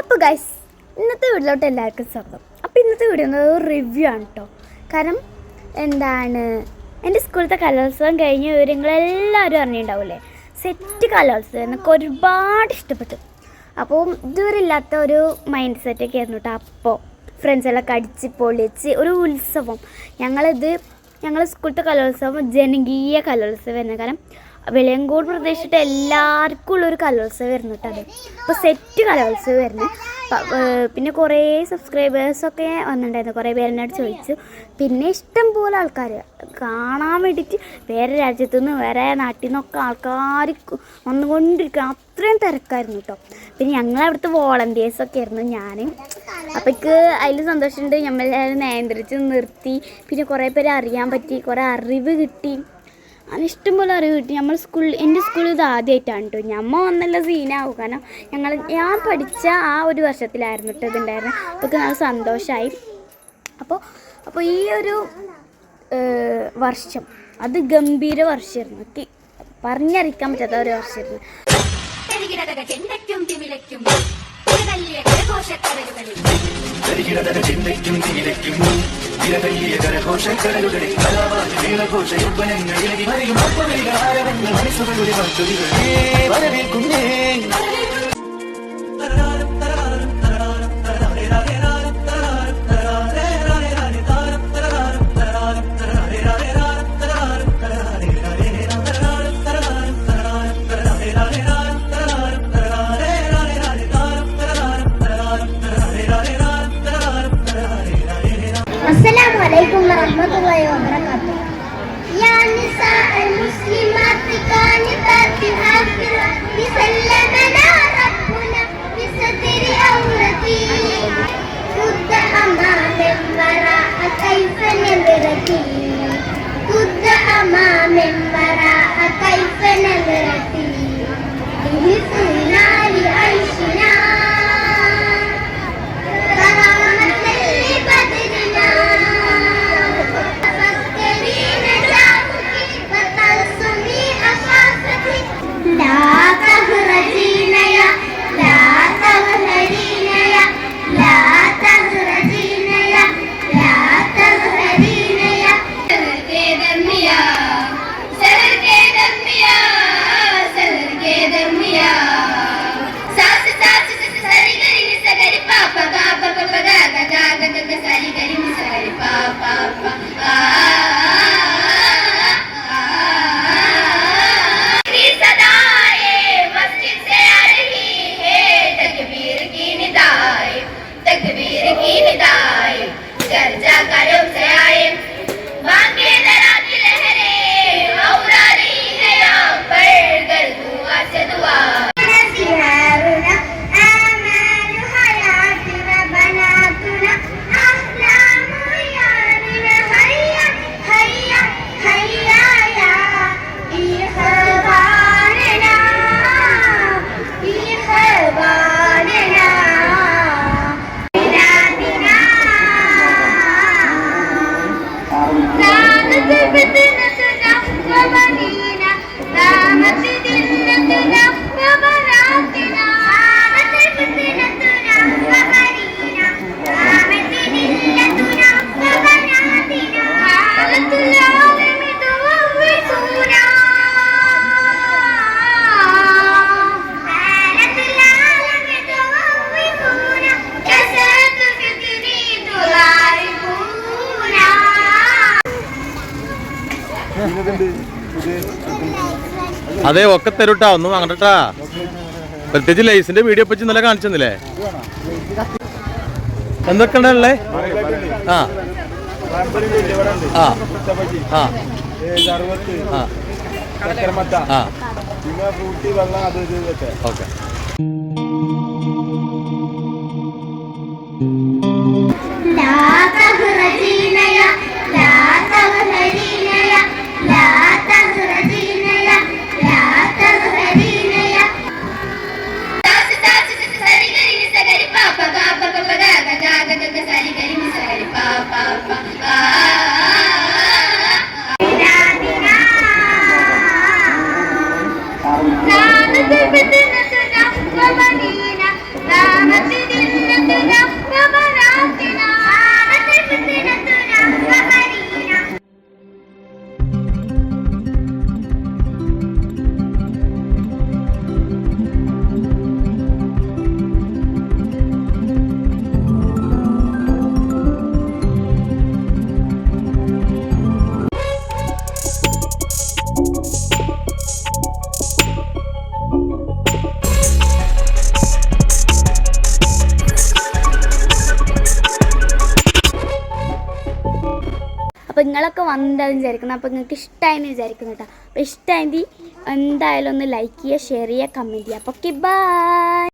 അപ്പോൾ ഗൈസ് ഇന്നത്തെ വീട്ടിലോട്ട് എല്ലാവർക്കും സ്വാഗതം. അപ്പോൾ ഇന്നത്തെ വീഡിയോ ഒരു റിവ്യൂ ആണ് കേട്ടോ കാരണം എന്താണ് എന്റെ സ്കൂളത്തെ കലോത്സവം കഴിഞ്ഞ വിവരങ്ങളെല്ലാവരും അറിഞ്ഞിട്ടുണ്ടാവില്ലേ? സെറ്റ് കലോത്സവം എനിക്ക് ഒരുപാട് ഇഷ്ടപ്പെട്ടു. അപ്പോൾ ഇതുവരെ ഇല്ലാത്ത ഒരു മൈൻഡ് സെറ്റൊക്കെ ആയിരുന്നു കേട്ടോ അപ്പോൾ ഫ്രണ്ട്സെല്ലാം കടിച്ച് പൊളിച്ച് ഒരു ഉത്സവം. ഞങ്ങളിത് ഞങ്ങളുടെ സ്കൂളത്തെ കലോത്സവം ജനകീയ കലോത്സവം എന്ന കാരണം വെളിയങ്കോട് പ്രദേശത്തെ എല്ലാവർക്കും ഉള്ളൊരു കലോത്സവം വരുന്നു കേട്ടോ അത്. ഇപ്പോൾ സെറ്റ് കലോത്സവം വരുന്നു പിന്നെ കുറേ സബ്സ്ക്രൈബേഴ്സൊക്കെ വന്നിട്ടുണ്ടായിരുന്നു. കുറേ പേരെന്നോട് ചോദിച്ചു. പിന്നെ ഇഷ്ടം പോലെ ആൾക്കാർ കാണാൻ വേണ്ടിയിട്ട് വേറെ രാജ്യത്തു നിന്ന് വേറെ നാട്ടിൽ നിന്നൊക്കെ ആൾക്കാർ വന്നുകൊണ്ടിരിക്കുക അത്രയും തിരക്കായിരുന്നു കേട്ടോ. പിന്നെ ഞങ്ങൾ അവിടുത്തെ വോളണ്ടിയേഴ്സൊക്കെ ആയിരുന്നു ഞാൻ അപ്പോൾ എനിക്ക് അതിൽ സന്തോഷമുണ്ട് നമ്മളെല്ലാവരും നിയന്ത്രിച്ച് നിർത്തി. പിന്നെ കുറേ പേര് അറിയാൻ പറ്റി. കുറേ അറിവ് കിട്ടി. അങ്ങനെ ഇഷ്ടംപോലെ അറിവ് കിട്ടി. നമ്മൾ സ്കൂളിൽ എന്റെ സ്കൂളിൽ ഇത് ആദ്യമായിട്ടാണ് കേട്ടോ ഞമ്മ വന്നല്ല സീനാവും. കാരണം ഞങ്ങൾ ഞാൻ പഠിച്ച ആ ഒരു വർഷത്തിലായിരുന്നു കേട്ടോ ഇതുണ്ടായിരുന്നത് അപ്പോൾ നല്ല സന്തോഷമായി അപ്പോൾ അപ്പോൾ ഈ ഒരു വർഷം അത് ഗംഭീര വർഷമായിരുന്നു ഓക്കെ. പറഞ്ഞറിയിക്കാൻ പറ്റാത്ത ഒരു വർഷമായിരുന്നു തിമിലയ്ക്കും. കരികിടതക ചിന്തയ്ക്കും തീരയ്ക്കും തിരതല്ലിയ കരഘോഷക്കടലുകളിൽ കലാവാതി മേളഘോഷ യൗവനങ്ങൾ ഇളകി മറിയും ആരവങ്ങൾ മനസ്സുകളുടെ മറ്റൊലികളേ വരവേൽക്കുന്നേ. عليكم ورحمة الله وبركاته يا نساء المسلمات قانتات حافظات سلمنا sacaré അതെ ഒക്കെ തരൂട്ടാ. ഒന്നും വാങ്ങട്ടാ പ്രത്യേകിച്ച് ലൈസിന്റെ വീഡിയോ പറ്റി ഇന്നലെ കാണിച്ചെന്നില്ലേ? എന്തൊക്കെ ഉണ്ടല്ലേ ആ. ആ. ആ. ആ. ആ. ഓക്കെ. നിങ്ങളൊക്കെ വന്നതെന്ന് വിചാരിക്കുന്നു. അപ്പോൾ നിങ്ങൾക്ക് ഇഷ്ടമായെന്ന് വിചാരിക്കുന്നു കേട്ടോ. അപ്പോൾ ഇഷ്ടമായെങ്കിൽ എന്തായാലും ഒന്ന് ലൈക്ക് ചെയ്യുക ഷെയർ ചെയ്യുക കമന്റ് ചെയ്യുക. അപ്പോൾ ഓക്കെ ബൈ